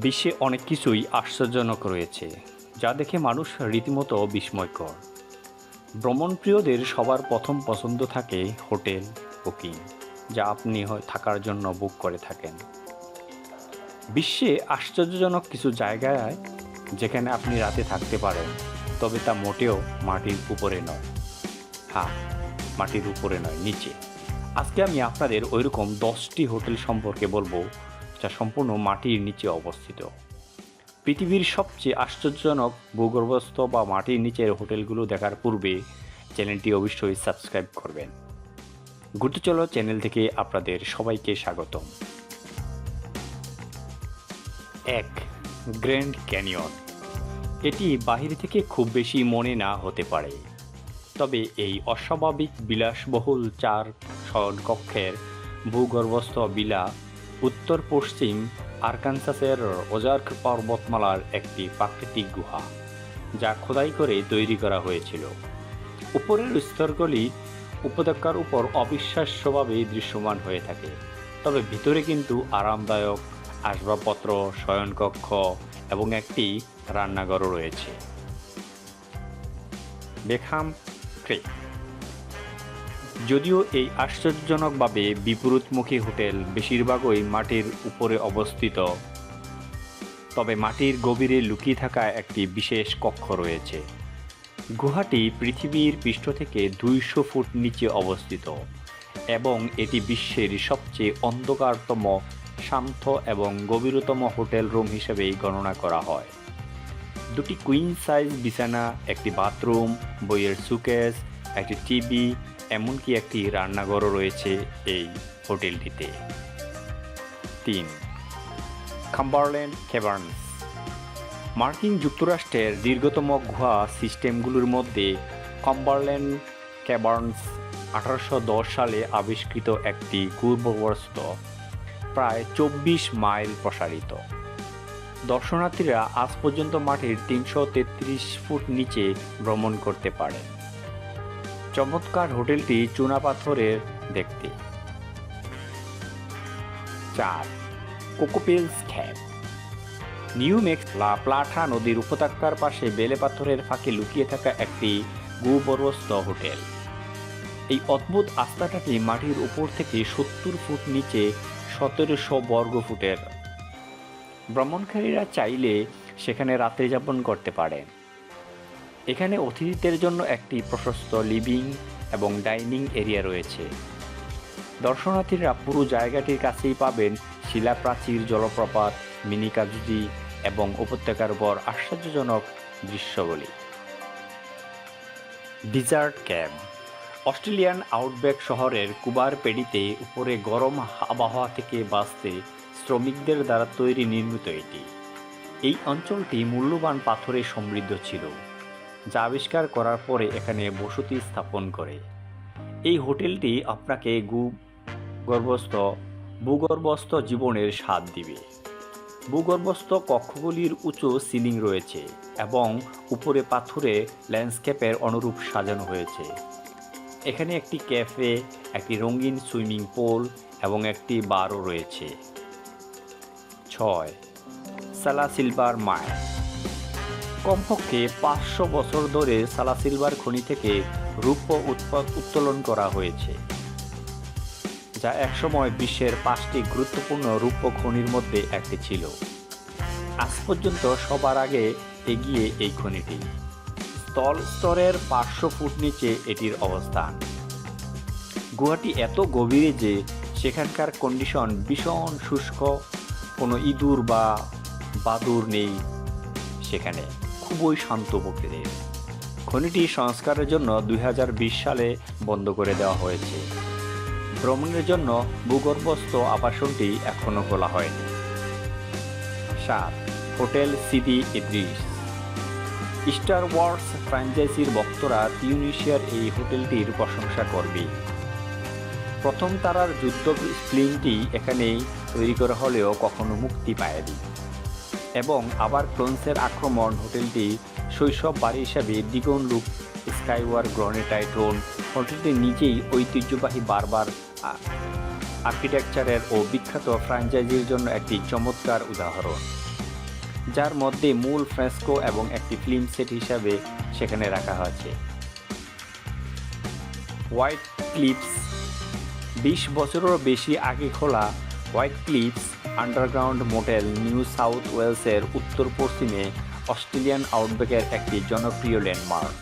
বিশ্বে অনেক কিছুই আশ্চর্যজনক রয়েছে, যা দেখে মানুষ রীতিমতো বিস্ময়কর। ভ্রমণপ্রিয়দের সবার প্রথম পছন্দ থাকে হোটেল বুকিং, যা আপনি থাকার জন্য বুক করে থাকেন। বিশ্বে আশ্চর্যজনক কিছু জায়গায় যেখানে আপনি রাতে থাকতে পারেন, তবে তা মোটেও মাটির উপরে নয়। হ্যাঁ মাটির উপরে নয়, নিচে। আজকে আমি আপনাদের ওইরকম দশটি হোটেল সম্পর্কে বলব যা সম্পূর্ণ মাটির নিচে অবস্থিত। পৃথিবীর সবচেয়ে আশ্চর্যজনক ভূগর্ভস্থ বা মাটির নিচের হোটেলগুলো দেখার পূর্বে চ্যানেলটি অবশ্যই সাবস্ক্রাইব করবেন। ঘুরতে চলো চ্যানেল থেকে আপনাদের সবাইকে স্বাগতম। এক, গ্র্যান্ড ক্যানিয়ন। এটি বাহির থেকে খুব বেশি মনে না হতে পারে। তবে এই অস্বাভাবিক বিলাসবহুল চার শয়নকক্ষের ভূগর্ভস্থ বিলা উত্তর পশ্চিম আরকানসাসের ওজার্ক পর্বতমালার একটি প্রাকৃতিক গুহা, যা খোদাই করে তৈরি করা হয়েছিল। উপরের স্তরগুলি উপত্যকার উপর অবিশ্বাস্যভাবে দৃশ্যমান হয়ে থাকে, তবে ভিতরে কিন্তু আরামদায়ক আসবাবপত্র, শয়নকক্ষ এবং একটি রান্নাঘরও রয়েছে। বেখাম ক্রিক। যদিও এই আশ্চর্যজনকভাবে বিপরীতমুখী হোটেল বেশিরভাগই মাটির উপরে অবস্থিত। তবে মাটির গভীরে লুকিয়ে থাকা একটি বিশেষ কক্ষ রয়েছে। গুহাটি পৃথিবীর পৃষ্ঠ থেকে দুইশো ফুট নিচে অবস্থিত এবং এটি বিশ্বের সবচেয়ে অন্ধকারতম, শান্ত এবং গভীরতম হোটেল রুম হিসেবে গণনা করা হয়। দুটি কুইন সাইজ বিছানা, একটি বাথরুম, বইয়ের সুকেস, একটি টিভি এমনকি একটি রান্নাঘরও রয়েছে এই হোটেলটিতে। তিন, খাম্বারল্যান্ড কেভার্নস। মার্কিন যুক্তরাষ্ট্রের দীর্ঘতম গুহা সিস্টেমগুলোর মধ্যে কাম্বারল্যান্ড ক্যাবার্নস আঠারোশো সালে আবিষ্কৃত একটি পূর্ববস্ত প্রায় চব্বিশ মাইল প্রসারিত। দর্শনার্থীরা আজ পর্যন্ত মাটির তিনশো ফুট নিচে ভ্রমণ করতে পারে চমৎকার হোটেলটি চুনাপাথরের দেখতে। চার, কোকোপেলস খ্যাপ। নিউ মেক্স লা প্লাঠা নদীর উপত্যকার পাশে বেলে পাথরের ফাঁকে লুকিয়ে থাকা একটি ভূগর্ভস্থ হোটেল। এই অদ্ভুত আস্তাটাটি মাটির উপর থেকে সত্তর ফুট নিচে সতেরোশো বর্গ ফুটের। ভ্রমণকারীরা চাইলে সেখানে রাত্রি যাপন করতে পারেন। এখানে অতিথিদের জন্য একটি প্রশস্ত লিভিং এবং ডাইনিং এরিয়া রয়েছে। দর্শনার্থীরা পুরো জায়গাটির কাছেই পাবেন শিলাপ্রাচীর জলপ্রপাত, মিনি কাজুজি এবং উপত্যকার উপর আশ্চর্যজনক দৃশ্যগুলি। ডিজার্ট ক্যাম্প অস্ট্রেলিয়ান আউটব্যাক শহরের কুবার পেডিতে উপরে গরম আবহাওয়া থেকে বাঁচতে শ্রমিকদের দ্বারা তৈরি নির্মিত এটি। এই অঞ্চলটি মূল্যবান পাথরে সমৃদ্ধ ছিল। যা আবিষ্কার করার পরে এখানে বসতি স্থাপন করে। এই হোটেলটি আপনাকে গু, গর্ভস্থ, ভূগর্ভস্থ জীবনের স্বাদ দিবে। ভূগর্ভস্থ কক্ষগুলির উঁচু সিলিং রয়েছে এবং উপরে পাথুরে ল্যান্ডস্কেপের অনুরূপ সাজানো হয়েছে। এখানে একটি ক্যাফে, একটি রঙিন সুইমিং পুল এবং একটি বারও রয়েছে। ছয়, সালা সিলভার মাইন কমপক্ষে পাঁচশো বছর ধরে সালা সিলভার খনি থেকে রূপ উৎপাদ উত্তোলন করা হয়েছে, যা একসময় বিশ্বের পাঁচটি গুরুত্বপূর্ণ রূপ খনির মধ্যে একটি ছিল। আজ পর্যন্ত সবার আগে এগিয়ে এই খনিটি। স্থল স্তরের পাঁচশো ফুট নিচে এটির অবস্থান। গুহাটি এত গভীরে যে সেখানকার কন্ডিশন ভীষণ শুষ্ক, কোনো ইঁদুর বা বাদুর নেই সেখানে। খুবই শান্ত প্রকৃতির খনিটি সংস্কারের জন্য দুই হাজার বিশ সালে বন্ধ করে দেওয়া হয়েছে। ভ্রমণের জন্য ভূগর্ভস্থ আবাসনটি এখনও খোলা হয়নি। সাত, hotel Sidi Idriss. Star Wars ফ্র্যাঞ্চাইজির ভক্তরা তিউনিশিয়ার এই হোটেলটির প্রশংসা করবে। প্রথম তারার যুদ্ধ ফিল্মটি এখানেই তৈরি করা হলেও কখনো মুক্তি পায়নি। এবং আবার ক্লোন্সের আক্রমণ হোটেলটি শৈশব বাড়ি হিসাবে দ্বিগুণ লুক স্কাইওয়ার গ্রহণে টাইট্রোন হোটেলটি নিজেই ঐতিহ্যবাহী বারবার আর্কিটেকচারের ও বিখ্যাত ফ্র্যাঞ্চাইজির জন্য একটি চমৎকার উদাহরণ, যার মধ্যে মূল ফ্রেস্কো এবং একটি ফিল্ম সেট হিসাবে সেখানে রাখা হয়েছে। হোয়াইট ক্লিপস বিশ বছরেরও বেশি আগে খোলা White Cliffs underground motel New South ওয়েলসের উত্তর পশ্চিমে অস্ট্রেলিয়ান আউটব্যাকের একটি জনপ্রিয় ল্যান্ডমার্ক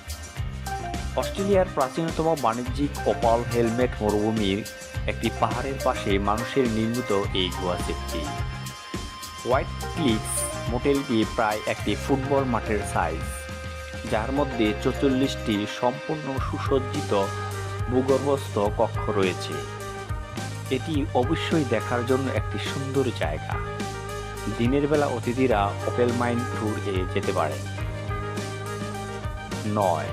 অস্ট্রেলিয়ার প্রাচীনতম বাণিজ্যিক ওপাল হেলমেট মরুভূমির একটি পাহাড়ের পাশে মানুষের নির্মিত এই গুহা সেটটি হোয়াইট ক্লিপস মোটেলটি প্রায় একটি ফুটবল মাঠের সাইজ যার মধ্যে চৌচল্লিশটি সম্পূর্ণ সুসজ্জিত ভূগর্ভস্থ কক্ষ রয়েছে। এটি অবশ্যই দেখার জন্য একটি সুন্দর জায়গা। দিনের বেলা অতিথিরা ওপেল মাইন ট্যুর এ যেতে পারে। নয়।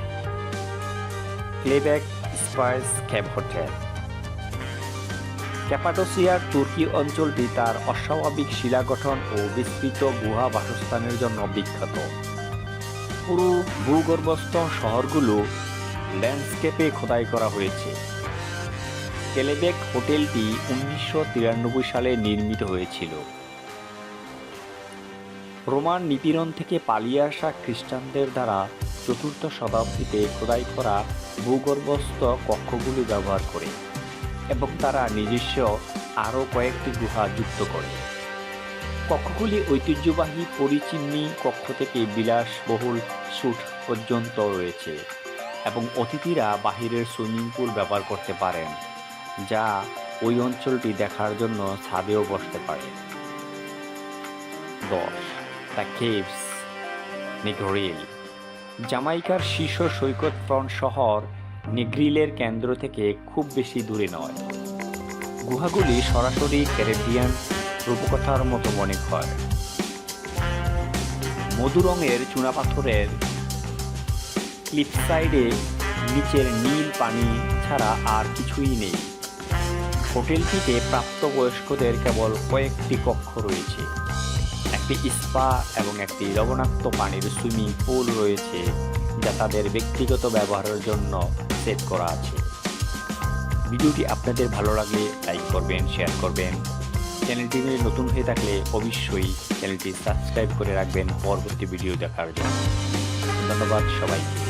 প্লেব্যাক স্পাইস ক্যাব হোটেল। ক্যাপাডোসিয়ার তুর্কি অঞ্চলটি তার অস্বাভাবিক শিলা গঠন ও বিস্তৃত গুহা বাসস্থানের জন্য বিখ্যাত। পুরো ভূগর্ভস্থ শহরগুলো ল্যান্ডস্কেপে খোদাই করা হয়েছে। কেলেবেক হোটেলটি উনিশশো তিরানব্বই সালে নির্মিত হয়েছিল। রোমান নিপীড়ন থেকে পালিয়ে আসা খ্রিস্টানদের দ্বারা চতুর্থ শতাব্দীতে খোদাই করা ভূগর্ভস্থ কক্ষগুলি ব্যবহার করে এবং তারা নিজস্ব আরও কয়েকটি গুহা যুক্ত করে। কক্ষগুলি ঐতিহ্যবাহী পরিচিন্নি কক্ষ থেকে বিলাসবহুল স্যুট পর্যন্ত রয়েছে এবং অতিথিরা বাহিরের সুইমিং পুল ব্যবহার করতে পারেন। যা ওই অঞ্চলটি দেখার জন্য ছাদেও বসতে পারে। দশ, দ্য কেভস, নিগ্রিল। জামাইকার শীর্ষ সৈকত ফ্রন্ট শহর নিগ্রিলের কেন্দ্র থেকে খুব বেশি দূরে নয়। গুহাগুলি সরাসরি ক্যারেবিয়ান রূপকথার মতো মনে হয়। মধু রঙের চুনাপাথরের ক্লিপসাইডে নিচের নীল পানি ছাড়া আর কিছুই নেই। হোটেলটিতে প্রাপ্তবয়স্কদের কেবল কয়েকটি কক্ষ রয়েছে। একটি স্পা এবং একটি লবণাক্ত পানির সুইমিং পুল রয়েছে, যা তাদের ব্যক্তিগত ব্যবহারের জন্য সেট করা আছে। ভিডিওটি আপনাদের ভালো লাগলে লাইক করবেন, শেয়ার করবেন। চ্যানেলটি নতুন হয়ে থাকলে অবশ্যই চ্যানেলটি সাবস্ক্রাইব করে রাখবেন পরবর্তী ভিডিও দেখার জন্য। ধন্যবাদ সবাইকে।